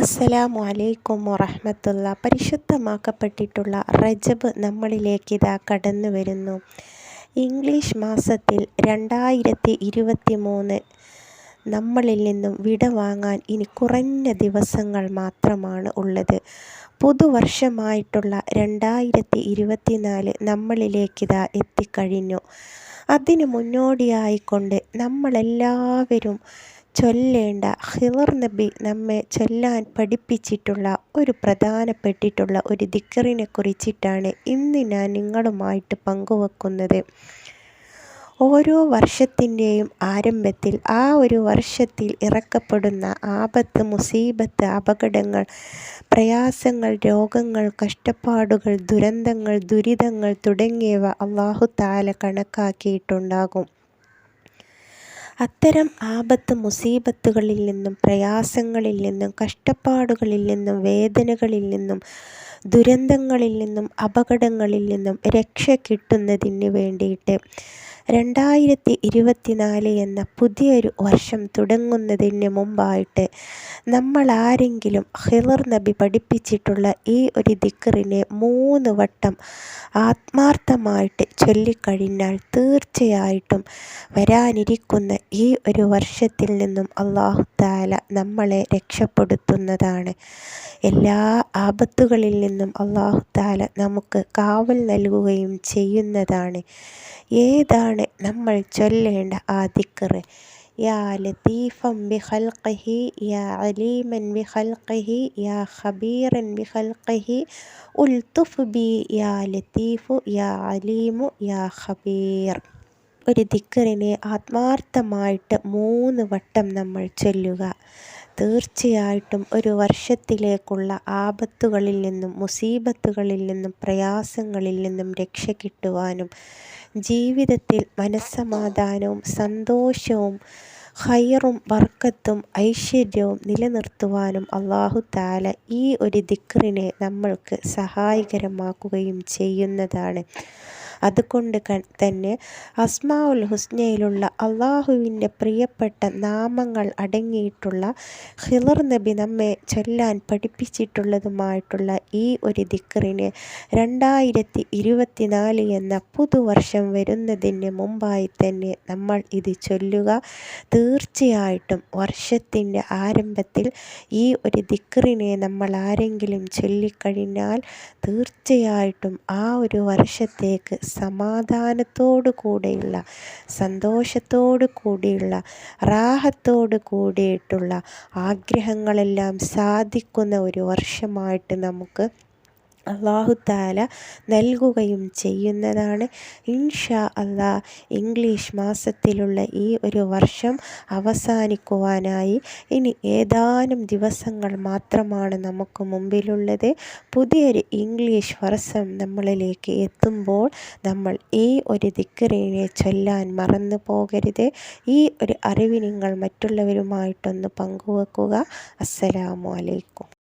അസ്സലാമു അലൈക്കും വറഹമത്തുള്ള. പരിശുദ്ധമാക്കപ്പെട്ടിട്ടുള്ള റജബ് നമ്മളിലേക്ക് ഇതാ കടന്നു വരുന്നു ഇംഗ്ലീഷ് മാസത്തിൽ രണ്ടായിരത്തി ഇരുപത്തി മൂന്ന് നമ്മളിൽ നിന്നും വിട വാങ്ങാൻ ഇനി കുറഞ്ഞ ദിവസങ്ങൾ മാത്രമാണ് ഉള്ളത്. പുതുവർഷമായിട്ടുള്ള രണ്ടായിരത്തി ഇരുപത്തിനാല് നമ്മളിലേക്കിതാ എത്തിക്കഴിഞ്ഞു. അതിന് മുന്നോടിയായിക്കൊണ്ട് നമ്മളെല്ലാവരും ചൊല്ലേണ്ട ഹിളർ നബി നമ്മെ ചൊല്ലാൻ പഠിപ്പിച്ചിട്ടുള്ള ഒരു പ്രധാനപ്പെട്ടിട്ടുള്ള ഒരു ദിക്കറിനെ കുറിച്ചിട്ടാണ് ഇന്ന് ഞാൻ നിങ്ങളുമായിട്ട് പങ്കുവെക്കുന്നത്. ഓരോ വർഷത്തിന്റെയും ആരംഭത്തിൽ ആ ഒരു വർഷത്തിൽ ഇറക്കപ്പെടുന്ന ആപത്ത് മുസീബത്ത് അപകടങ്ങൾ പ്രയാസങ്ങൾ രോഗങ്ങൾ കഷ്ടപ്പാടുകൾ ദുരന്തങ്ങൾ ദുരിതങ്ങൾ തുടങ്ങിയവ അള്ളാഹു താല കണക്കാക്കിയിട്ടുണ്ടാകും. അത്തരം ആപത്ത് മുസീബത്തുകളിൽ നിന്നും പ്രയാസങ്ങളിൽ നിന്നും കഷ്ടപ്പാടുകളിൽ നിന്നും വേദനകളിൽ നിന്നും ദുരന്തങ്ങളിൽ നിന്നും അപകടങ്ങളിൽ നിന്നും രക്ഷ കിട്ടുന്നതിന് വേണ്ടിയിട്ട് രണ്ടായിരത്തി ഇരുപത്തിനാല് എന്ന പുതിയൊരു വർഷം തുടങ്ങുന്നതിന് മുമ്പായിട്ട് നമ്മൾ ആരെങ്കിലും ഹിളർ നബി പഠിപ്പിച്ചിട്ടുള്ള ഈ ഒരു ദിക്കറിനെ മൂന്ന് വട്ടം ആത്മാർത്ഥമായിട്ട് ചൊല്ലിക്കഴിഞ്ഞാൽ തീർച്ചയായിട്ടും വരാനിരിക്കുന്ന ഈ ഒരു വർഷത്തിൽ നിന്നും അള്ളാഹു താല നമ്മളെ രക്ഷപ്പെടുത്തുന്നതാണ്. എല്ലാ ആപത്തുകളിൽ നിന്നും അള്ളാഹു താല നമുക്ക് കാവൽ നൽകുകയും ചെയ്യുന്നതാണ്. ഏതാണ് നമ്മൾ ചൊല്ലേണ്ട ആ ദിക്കറ് ലത്തീഫം ബിഖൽഖിഹി യാ അലീമൻ ബിഖൽഖിഹി യാ ഖബീറൻ ബിഖൽഖിഹി ഉൽത്തുഫ് ബി യാ ലതീഫു യാ അലീമു യാ ഖബീർ. ഒരു ദിക്കറിനെ ആത്മാർത്ഥമായിട്ട് മൂന്ന് വട്ടം നമ്മൾ ചൊല്ലുക. തീർച്ചയായിട്ടും ഒരു വർഷത്തിലേക്കുള്ള ആപത്തുകളിൽ നിന്നും മുസീബത്തുകളിൽ നിന്നും പ്രയാസങ്ങളിൽ നിന്നും രക്ഷ കിട്ടുവാനും ജീവിതത്തിൽ മനസ്സമാധാനവും സന്തോഷവും ഹൈറും ബർക്കത്തും ഐശ്വര്യവും നിലനിർത്തുവാനും അള്ളാഹു താല ഈ ഒരു ദിക്റിനെ നമ്മൾക്ക് സഹായകരമാക്കുകയും ചെയ്യുന്നതാണ്. അതുകൊണ്ട് തന്നെ അസ്മാഉൽ ഹുസ്നയിലുള്ള അള്ളാഹുവിന്റെ പ്രിയപ്പെട്ട നാമങ്ങൾ അടങ്ങിയിട്ടുള്ള ഹിളർ നബി നമ്മെ ചൊല്ലാൻ പഠിപ്പിച്ചിട്ടുള്ളതുമായിട്ടുള്ള ഈ ഒരു ദിക്കറിന് രണ്ടായിരത്തി ഇരുപത്തിനാല് എന്ന പുതുവർഷം വരുന്നതിന് മുമ്പായി തന്നെ നമ്മൾ ഇത് ചൊല്ലുക. തീർച്ചയായിട്ടും വർഷത്തിന്റെ ആരംഭത്തിൽ ഈ ഒരു ദിക്കറിനെ നമ്മൾ ആരെങ്കിലും ചൊല്ലിക്കഴിഞ്ഞാൽ തീർച്ചയായിട്ടും ആ ഒരു വർഷത്തേക്ക് സമാധാനത്തോടു കൂടെയുള്ള സന്തോഷത്തോടു കൂടിയുള്ള റാഹത്തോടു കൂടിയിട്ടുള്ള ആഗ്രഹങ്ങളെല്ലാം സാധിക്കുന്ന ഒരു വർഷമായിട്ട് നമുക്ക് അള്ളാഹു താല നൽകുകയും ചെയ്യുന്നതാണ്. ഇൻഷാ അള്ളാ ഇംഗ്ലീഷ് മാസത്തിലുള്ള ഈ ഒരു വർഷം അവസാനിക്കുവാനായി ഇനി ഏതാനും ദിവസങ്ങൾ മാത്രമാണ് നമുക്ക് മുമ്പിലുള്ളത്. പുതിയൊരു ഇംഗ്ലീഷ് വർഷം നമ്മളിലേക്ക് എത്തുമ്പോൾ നമ്മൾ ഈ ഒരു ദിക്കറിനെ ചൊല്ലാൻ മറന്നു പോകരുത്. ഈ ഒരു അറിവ് നിങ്ങൾ മറ്റുള്ളവരുമായിട്ടൊന്ന് പങ്കുവെക്കുക. അസ്സലാമു അലൈക്കും.